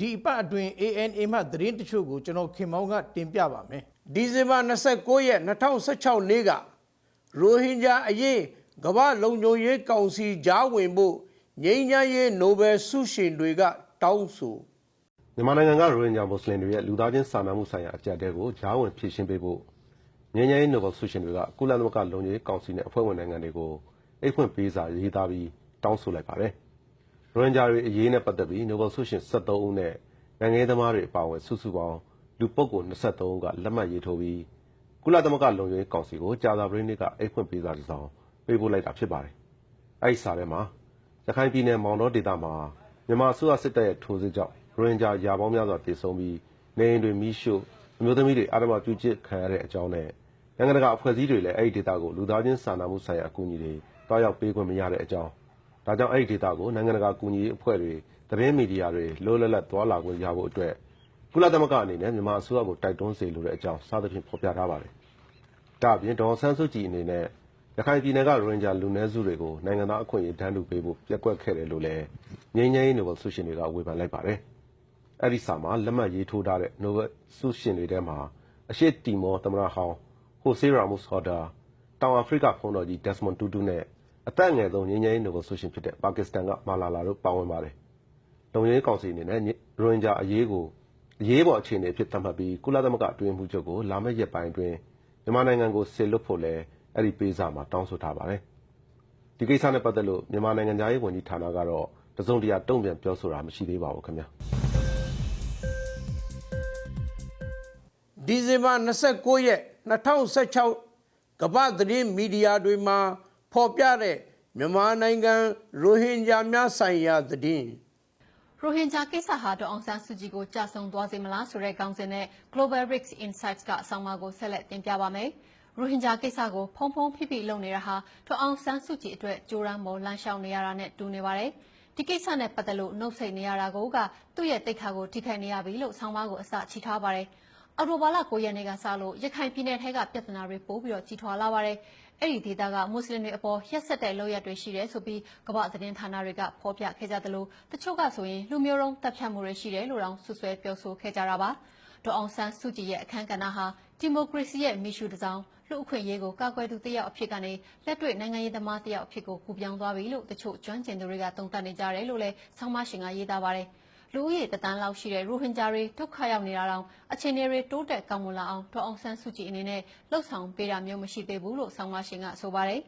ဒီအပတ်အတွင်း ANA မှသတင်းတချို့ကိုကျွန်တော်ခင်မောင်းကတင်ပြပါမယ်ဒီဇင်ဘာ29ရက်2016နေ့ကရိုဟင်ဂျာအရေးကမ္ဘာလုံခြုံရေးကောင်စီကြားဝင်ဖို့ငြိမ်းချမ်းရေးနိုဘယ်ဆုရှင်တွေကတောင်းဆိုမြန်မာနိုင်ငံကရိုဟင်ဂျာမွတ်စလင်တွေရဲ့လူသားချင်းစာနာမှုဆိုင်ရာအကြက်တဲကိုဂျားဝင်ဖြည့်ရှင်းပေးဖို့ငြိမ်းချမ်းရေးနိုဘယ်ဆုရှင်တွေကကုလသမဂ္ဂလုံခြုံရေးကောင်စီနဲ့အဖွဲ့ဝင်နိုင်ငံတွေကိုအိတ်ဖွင့်ပေးစာရေးသားပြီးတောင်းဆိုလိုက်ပါတယ်။ ရိုဟင်ဂျာတွေအရေးနဲ့ပတ်သက်ပြီးနိုဘယ်ဆုရှင်73ဦးနဲ့နိုင်ငံရေးသမားတွေအပါအဝင်စုစုပေါင်းလူပုဂ္ဂိုလ်23ဦးကလက်မှတ်ရေးထိုးပြီးကုလသမဂ္ဂလုံခြုံရေးကောင်စီကိုကြာသာပတေးနေ့ကအိတ်ဖွင့်ပေးစာတစ်စောင်ပေးပို့လိုက်တာဖြစ်ပါတယ်။အဲဒီစာထဲမှာရခိုင်ပြည်နယ်မောင်တော်ဒေသမှာမြန်မာအစိုးရစစ်တပ်ရဲ့ထိုးစစ်ကြောင့်ရိုဟင်ဂျာယာပေါင်းများစွာတည်ဆုံပြီးနေအိမ်တွေမိရှို့အမျိုးသမီးတွေအာရမပြုကျစ်ခံရတဲ့အကြောင်းနဲ့နိုင်ငံတကာအဖွဲ့အစည်းတွေလည်းအဲ့ဒီဒေသကိုလူသားချင်းစာနာမှုဆိုင်ရာအကူအညီတွေတွားရောက်ပေးခွင့်မရတဲ့အကြောင်း ဒါကြောင့် အဲ့ဒီဒေသကို နိုင်ငံတကာ ကူညီရေးအဖွဲ့တွေ သတင်းမီဒီယာတွေလိုလတ်လတ်တွာလာခွင့်ရဖို့အတွက် ကုလသမဂ္ဂအနေနဲ့ မြန်မာအစိုးရကို တိုက်တွန်းစေလိုတဲ့အကြောင်း စသဖြင့် ဖော်ပြထားပါတယ်။ဒါ့အပြင် ဒေါ်ဆန်းစုကြည်အနေနဲ့ ရခိုင်ပြည်နယ်က ရိုဟင်ဂျာလူနည်းစုတွေကို နိုင်ငံသားအခွင့်အရေး တန်းတူပေးဖို့ပြက်ကွက်ခဲ့တယ်လို့လည်း ငြိမ်းချမ်းရေးနိုဘယ်ဆုရှင်တွေက ဝေဖန်လိုက်ပါတယ်။အဲ့ဒီစာမှာ လက်မှတ်ရေးထိုးထားတဲ့ နိုဘယ်ဆုရှင်တွေထဲမှာ အရှိတီမော သမ္မတဟောင်း ဟိုဆေး ရာမုစ် ဟော်ဒါ တောင်အာဖရိကဖုန်းတော်ကြီး ဒက်စမွန်တူတူနဲ့ အသက်အငယ်ဆုံးငြိမ်းချမ်းရေးနိုဘယ်ဆုရှင်ဖြစ်တဲ့ပါကစ္စတန်ကမာလာလာတို့ပါဝင်ပါတယ်။လုံခြုံရေးကောင်စီအနေနဲ့ရိုဟင်ဂျာအရေးကိုအရေးပေါ်အခြေအနေဖြစ်သတ်မှတ်ပြီးကုလသမဂ္ဂအတွင်းမှုချုပ်ကိုလာမယ့်ရက်ပိုင်းအတွင်းမြန်မာနိုင်ငံကိုဆေလွတ်ဖို့လည်းအဲ့ဒီပေးစာမှာတောင်းဆိုထားပါတယ်။ဒီကိစ္စနဲ့ပတ်သက်လို့မြန်မာနိုင်ငံသားရေးဝန်ကြီးဌာနကတော့တစုံတရာတုံ့ပြန်ပြောဆိုတာမရှိသေးပါဘူးခင်ဗျာ။ဒီဇင်ဘာ29ရက်2016ကမ္ဘာသတင်းမီဒီယာတွေမှာ ဖော်ပြတဲ့မြန်မာနိုင်ငံရိုဟင်ဂျာများဆိုင်ရာသတင်းရိုဟင်ဂျာကိစ္စဟာဒေါအောင်ဆန်းစုကြည်ကိုကြာဆုံးသွားစေမလားဆိုတဲ့ခေါင်းစဉ်နဲ့ Global Risks Insights ကအဆောင်အမကိုဆက်လက်တင်ပြပါမယ်။ရိုဟင်ဂျာကိစ္စကိုဖုံဖုံဖိဖိလုပ်နေတာဟာဒေါအောင်ဆန်းစုကြည်အတွက်ကြိုးရမ်းမော်လမ်းလျှောက်နေရတာနဲ့တူနေပါတယ်။ဒီကိစ္စနဲ့ပတ်သက်လို့နှုတ်ဆက်နေရတာကိုကသူ့ရဲ့တိတ်ခါကိုထိခိုက်နေရပြီလို့ဆောင်းပါးကိုအစချီထားပါတယ်။ အော်တိုဘာလ9ရက်နေ့ကစလို့ရခိုင်ပြည်နယ်ထဲကပြဿနာတွေပိုပြီးတော့ကြီးထွားလာပါတယ်။အဲ့ဒီဒေသကမွတ်စလင်တွေအပေါ်ရက်ဆက်တဲ့လုပ်ရက်တွေရှိတယ်ဆိုပြီးကမ္ဘာသတင်းဌာနတွေကဖော်ပြခဲ့ကြသလိုတချို့ကဆိုရင်လူမျိုးတုံးတပ်ဖြတ်မှုတွေရှိတယ်လို့တောင်ဆွဆွဲပြောဆိုခဲ့ကြတာပါဒေါအောင်ဆန်းစုကြည်ရဲ့အခမ်းကဏ္ဍဟာဒီမိုကရေစီရဲ့မိရှုတစ်စောင်းလူအခွင့်အရေးကိုကာကွယ်သူတစ်ယောက်အဖြစ်ကနေလက်တွေ့နိုင်ငံရေးသမားတစ်ယောက်အဖြစ်ကိုကူပြောင်းသွားပြီလို့တချို့ကျွမ်းကျင်သူတွေကသုံးသပ်နေကြတယ်လို့လည်းဆောင်းမရှင်ကရေးသားပါတယ် လူဦးရေတသန်းလောက်ရှိတဲ့ရိုဟင်ဂျာတွေဒုက္ခရောက်နေတာတောင်အခြေအနေတွေတိုးတက်ကောင်းမွန်လာအောင်ဒေါအောင်ဆန်းစုကြည်အနေနဲ့လှုပ်ဆောင်ပေးတာမျိုးမရှိသေးဘူးလို့ဆောင်းမရှင်ကဆိုပါတယ်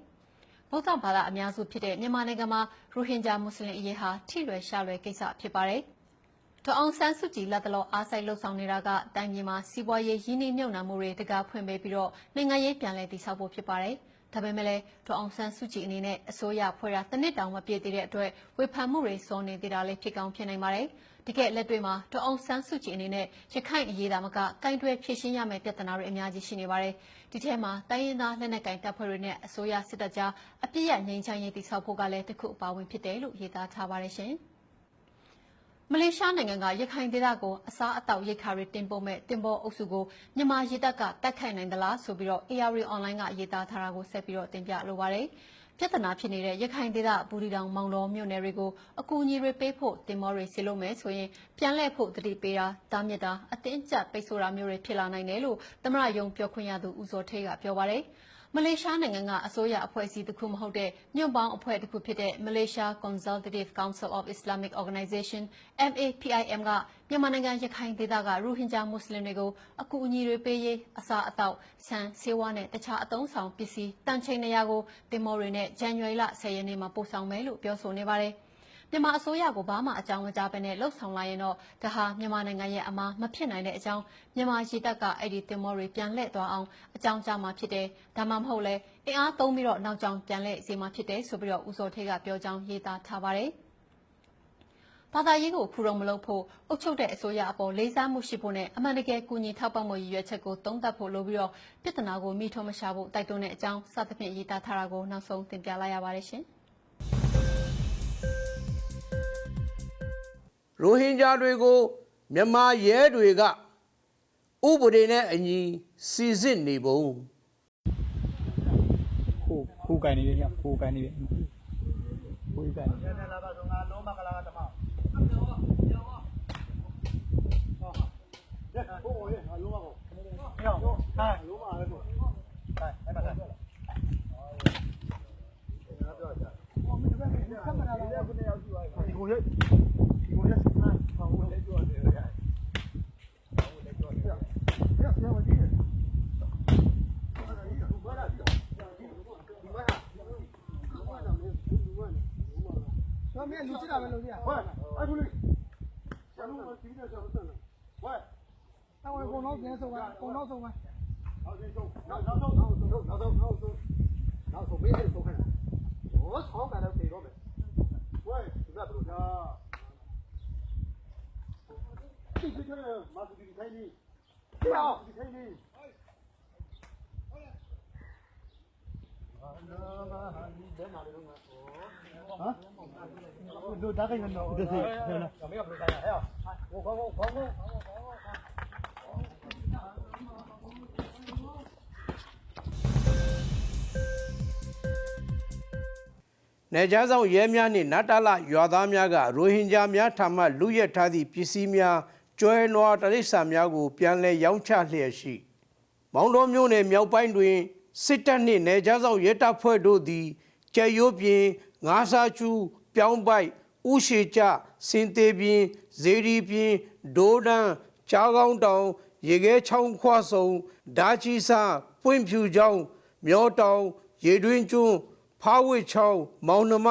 ဗုဒ္ဓဘာသာအများစုဖြစ်တဲ့မြန်မာနိုင်ငံမှာရိုဟင်ဂျာမွတ်စလင်အရေးဟာထိလွယ်ရှလွယ်ကိစ္စဖြစ်ပါတယ်။ဒေါအောင်ဆန်းစုကြည်လက်တလောအားစိုက်လှုပ်ဆောင်နေတာကတိုင်းပြည်မှာစီးပွားရေးရင်းနှီးမြှုပ်နှံမှုတွေတကားဖွင့်ပေးပြီးတော့နိုင်ငံရေးပြန်လည်တည်ဆောက်ဖို့ဖြစ်ပါတယ်။ဒါပေမဲ့လည်းဒေါအောင်ဆန်းစုကြည်အနေနဲ့အစိုးရဖွဲ့တာတစ်နှစ်တောင်မပြည့်သေးတဲ့အတွက်ဝေဖန်မှုတွေစောနေသေးတာလည်းဖြစ်ကောင်းဖြစ်နိုင်ပါတယ်။ တကယ်လက်တွေ့မှာဒေါအောင်ဆန်းစုကြည်အနေနဲ့ရခိုင်အရေးသာမကကင်တွယ်ဖြည့်ရှင်းရမယ့်ပြဿနာတွေအများကြီးရှိနေပါတယ်။ဒီထဲမှာတိုင်းရင်းသားလက်နက်ကင်တပ်ဖွဲ့တွေနဲ့အစိုးရစစ်တပ်ကြားအပြစ်ရငြိမ်းချမ်းရေးတည်ဆောက်ဖို့ကလည်းတစ်ခုအပါဝင်ဖြစ်တယ်လို့ရေးသားထားပါတယ်ရှင်။မလေးရှားနိုင်ငံကရခိုင်ဒေသကိုအစားအသောက်ရိတ်ခါတွေတင်ပို့မဲ့တင်ပေါ်အုပ်စုကိုမြန်မာရေတပ်ကတိုက်ခိုက်နိုင်သလားဆိုပြီးတော့ AR online ကရေးသားထားတာကိုဆက်ပြီးတော့တင်ပြလိုပါတယ်။ ပြဿနာဖြစ်နေတဲ့ရခိုင်ဒေသဘူရီတောင်မောင်တော်မြို့နယ်တွေကိုအကူအညီတွေပေးဖို့တင်မောတွေဆီလို့မယ်ဆိုရင်ပြန်လှည့်ဖို့တတိပေးတာတားမြစ်တာအတင်းကျပ်ပိတ်ဆို့တာမျိုးတွေဖြစ်လာနိုင်တယ်လို့သမရယုံပြောခွင့်ရသူဦးစောထေးကပြောပါတယ်။ မလေးရှားနိုင်ငံကအစိုးရအဖွဲ့အစည်းတစ်ခုမဟုတ်တဲ့ညွန့်ပေါင်းအဖွဲ့တစ်ခုဖြစ်တဲ့ Malaysia Consultative Council of Islamic Organization MAPIM ကမြန်မာနိုင်ငံရခိုင်ဒေသကရိုဟင်ဂျာမွတ်စလင်တွေကိုအကူအညီတွေပေးရေးအစားအသောက်ဆန်ဆေးဝါးနဲ့တခြားအသုံးဆောင်ပစ္စည်းတန်ချိန်နေရာကိုတင်မော်တွေနဲ့ဇန်နဝါရီလ10ရက်နေ့မှာပို့ဆောင်မယ်လို့ပြောဆိုနေပါတယ်။ မြန်မာအစိုးရကိုဘာမှအကြောင်းမကြားဘဲနဲ့လှုပ်ဆောင်လာရင်တော့ဒါဟာမြန်မာနိုင်ငံရဲ့အမှားမဖြစ်နိုင်တဲ့အကြောင်းမြန်မာရည်တပ်ကအဲ့ဒီတင်မောတွေပြန်လှည့်သွားအောင်အကြောင်းကြားမှာဖြစ်တယ်ဒါမှမဟုတ်လဲအင်အားသုံးပြီးတော့နောက်ကြောင်ပြန်လှည့်စေမှာဖြစ်တယ်ဆိုပြီးတော့ဦးစောထေးကပြောကြောင်းရေးသားထားပါတယ်ဘာသာရေးကိုဖူရုံမလုပ်ဖို့အုပ်ချုပ်တဲ့အစိုးရအပေါ်လေးစားမှုရှိဖို့နဲ့အမှန်တကယ်ကူညီထောက်ပံ့မှုရည်ရွယ်ချက်ကိုသုံးသပ်ဖို့လိုပြီးတော့ပြဿနာကိုမိထုံးမရှာဖို့တိုက်တွန်းတဲ့အကြောင်းစသဖြင့်ရေးသားထားတာကိုနောက်ဆုံးတင်ပြလိုက်ရပါတယ်ရှင်။ ရိုဟင်ဂျာတွေကိုမြန်မာရဲတွေကဥပဒေနဲ့အညီစီစစ်နေပုံခိုးခိုးကန်နေတယ်ညခိုးကန်နေတယ်ခိုးကန်နေတယ်လာပါဆုံးကလုံးမကလာကတမောင်းဟုတ်ဟုတ်ရေလုံးမကောရောဟဲ့လုံးမအားလို့ဟဲ့ဟဲ့ပါလားဟုတ်ရေငါပြောချာဟိုမင်းကလည်းကင်မရာလာကိုရောက်ကြည့်ပါဦးကိုရေ 喂，兄弟，小我走。喂，那我走啊，啊。老，老老，老，老，老，走，我？喂，是不是？去了，马上开。好。开。 တို့တားကိန်းတော့ဒီစိ။မင်းကဘယ်လိုတိုင်းလဲ။ဟောဟောဟောဟောနေကြားဆောင်ရဲများနှင့်နတ်တလရွာသားများကရိုဟင်ဂျာများထံမှလူရက်ထားသည့်ပစ္စည်းများကျွဲနွားတရိษံများကိုပြန်လည်ရောင်းချလျက်ရှိ မောင်တော်မျိုးနယ်မြောက်ပိုင်းတွင် စစ်တပ်နှင့်နေကြားဆောင်ရဲတပ်ဖွဲ့တို့သည်ကျဲရိုးပြင်ငါးစားချူပြောင်းပိုက်ဥရှိကြစင်သေးပြင်ဇေဒီပြင်ဒိုးဒန်းကြားကောင်းတောင်ရေခဲချောင်းခွဆုံဓာချီစာပွင့်ဖြူချောင်းမျောတောင်ရေတွင်းကျွန်းဖားဝစ်ချောင်းမောင်နှမ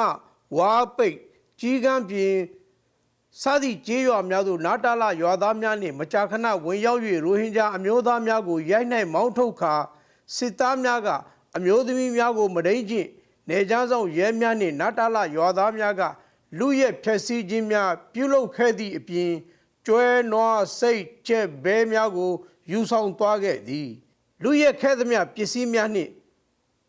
ဝါပိတ်ကြီးကန်းပြင်စသည့်ကျေးရွာများသို့နာတာလာရွာသားများနှင့်မကြာခဏဝင်ရောက်၍ရိုဟင်ဂျာအမျိုးသားများကိုရိုက်နှိုက်မောင်းထုတ်ခါ စစ်သားများကအမျိုးသမီးများကိုမဒိန်ကျင့်နေကြဆောင်ရဲများနှင့်နာတာလာရွာသားများကလူရဲ့ဖျက်ဆီးခြင်းများပြုလုပ်ခဲ့သည့်အပြင်ကျွဲနွားစိတ်ကျက်ဘဲများကို ယူဆောင်သွားခဲ့သည် လူရဲ့ခဲ့သမျှပစ္စည်းများနှင့်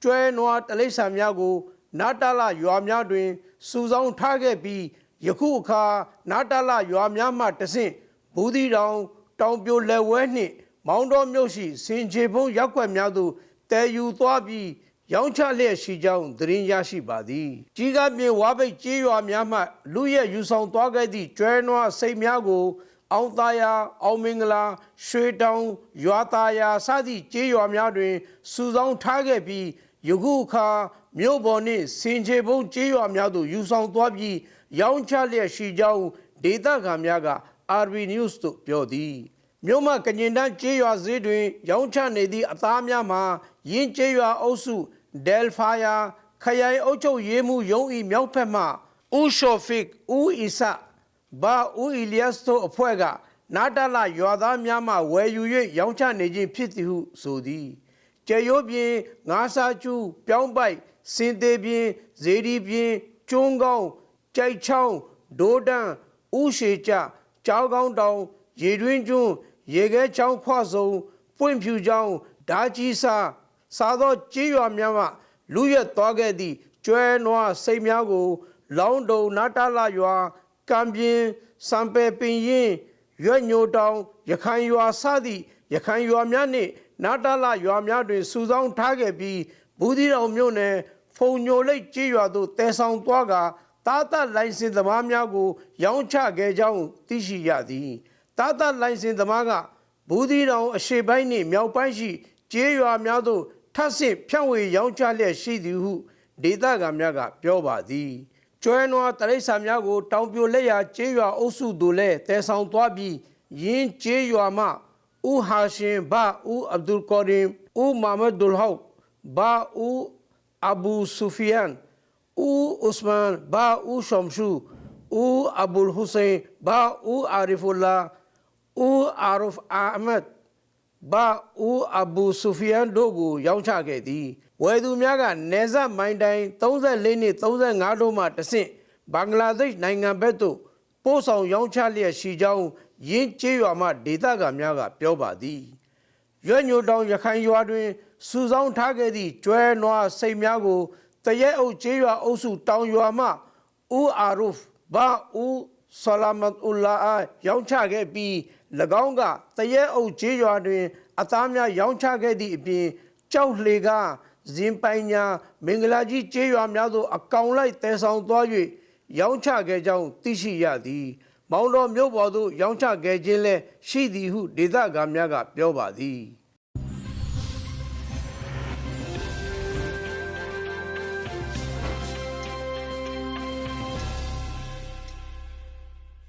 ကျွဲနွားတလိษံများကိုနာတာလာရွာများတွင်စုဆောင်းထားခဲ့ပြီးယခုအခါနာတာလာရွာများမှတဆင့်ဘူးဒီတောင် တောင်ပြိုလက်ဝဲနှင့် မောင်းတော်မြို့ရှိစင်ချေဖုံးရက်ွက်များသို့တည်ယူသွားပြီးရောင်းချလျက်ရှိကြောင်းသတင်းရရှိပါသည်ကြီးကားပြင်ဝါပိတ်ကြေးရွာများမှလူရဲ့ယူဆောင်သွားခဲ့သည့်ကျွဲနွားစိတ်များကို အောင်သားယာအောင်မင်္ဂလာ ရွှေတောင်ရွာသားယာစသည့်ကျေးရွာများတွင်စုဆောင်းထားခဲ့ပြီးယခုအခါမြို့ပေါ်နှင့်စင်ချေဘုံကျေးရွာများသို့ယူဆောင်သွားပြီးရောင်းချလျက်ရှိကြောင်းဒေသခံများက RB News သို့ပြောသည် မြို့မှကညင်တန်းကျေးရွာဈေးတွင် ရောင်းချနေသည့်အသားများမှာရင်းကျေးရွာအုပ်စုဒဲလ်ဖာယာခရိုင်အုပ်ချုပ်ရေးမှူးရုံး၏မြောက်ဘက်မှဦးရှိုဖစ်ဦးအီဆာဘာဦးအီလျတ်စ်တို့အဖွဲ့ကနာတာလာရွာသားများမှဝယ်ယူ၍ရောင်းချနေခြင်းဖြစ်သည်ဟုဆိုသည်ကျေရိုးပြင်ငါးစာကျူပြောင်းပိုက်စင်သေးပြင်ဇေဒီပြင်ကျွန်းကောင်းကြိုက်ချောင်းဒိုးတန်းဥရှိကြကြောက်ကောင်းတောင် ရေတွင်းကျွန်းရေခဲချောင်းခွဆုံပွင့်ဖြူချောင်းဓာကြီးစာစားသောကြေးရွာများမှလူရက်သွားခဲ့သည့်ကျွဲနွားစိတ်များကို လောင်းတုံနာတာလာရွာကံပြင်းစံပယ်ပင်ရင်ရွက်ညိုတောင်ရခိုင်ရွာစသည့်ရခိုင်ရွာများနှင့်နာတာလာရွာများတွင်စုဆောင်းထားခဲ့ပြီးဘူးသီးတောင်မြို့နယ်ဖုံညိုလိတ်ကျေးရွာသို့တည်ဆောင်သွားကတာသလိုင်စင်သမားများကို ရောင်းချခဲ့ကြောင်းသိရှိရသည် တာသလိုင်စင်သမားကဘူးသီးတောင်အရှေ့ပိုင်းနှင့်မြောက်ပိုင်းရှိကျေးရွာများသို့ထပ်ဆင့်ဖြန့်ဝေရောင်းချလျက်ရှိသည်ဟုဒေသခံများကပြောပါသည်ကျွဲနွားတရိษံများကို တောင်ပြိုလက်ရာကျေးရွာအုပ်စုတို့လည်းတည်ဆောင်သွားပြီးယင်းကျေးရွာမှဦးဟာရှင်ဘာဦးအဗ်ဒူလ်ကောရင်ဦးမာမဒူလ်ဟောက်ဘာဦးအဘူဆူဖီယန်ဦးဥစမန်ဘာဦးရှမ်ရှူဦးအဘူလ်ဟူစိန်ဘာဦးအာရီဖူလာ ဦးအာရဖ်အာမတ်ဘာဦးအဘူဆူဖီယန်တို့ကို ရောင်းချခဲ့သည်ဝယ်သူများကနေဇတ်မိုင်းတိုင်း34နှစ်35တို့မှတဆင့်ဘင်္ဂလားဒေ့ရှ်နိုင်ငံဘက်သို့ပို့ဆောင်ရောင်းချလျက်ရှိကြောင်းရင်းကျေးရွာမှဒေသခံများကပြောပါသည်ရွက်ညိုတောင်ရခိုင်ရွာတွင်စုဆောင်းထားခဲ့သည့်ကျွဲနွားစိတ်များကိုတရဲအုပ်ကျေးရွာအုပ်စုတောင်ရွာမှဦးအာရုဖ်ဘာဦးဆလာမတ်အူလာအားရောင်းချခဲ့ပြီး၎ င်းကတရဲအုပ်ကျေးရွာတွင် အသားများရောင်းချခဲ့သည့်အပြင်ကြောက်လှေကဇင်ပိုင်ညာမင်္ဂလာကြီးကျေးရွာများသို့အကောင်လိုက်တဲဆောင်သွား၍ရောင်းချခဲ့ကြောင်းသိရှိရသည် မောင်တော်မြို့ပေါ်သို့ရောင်းချခဲ့ခြင်းလဲရှိသည်ဟုဒေသခံများကပြောပါသည်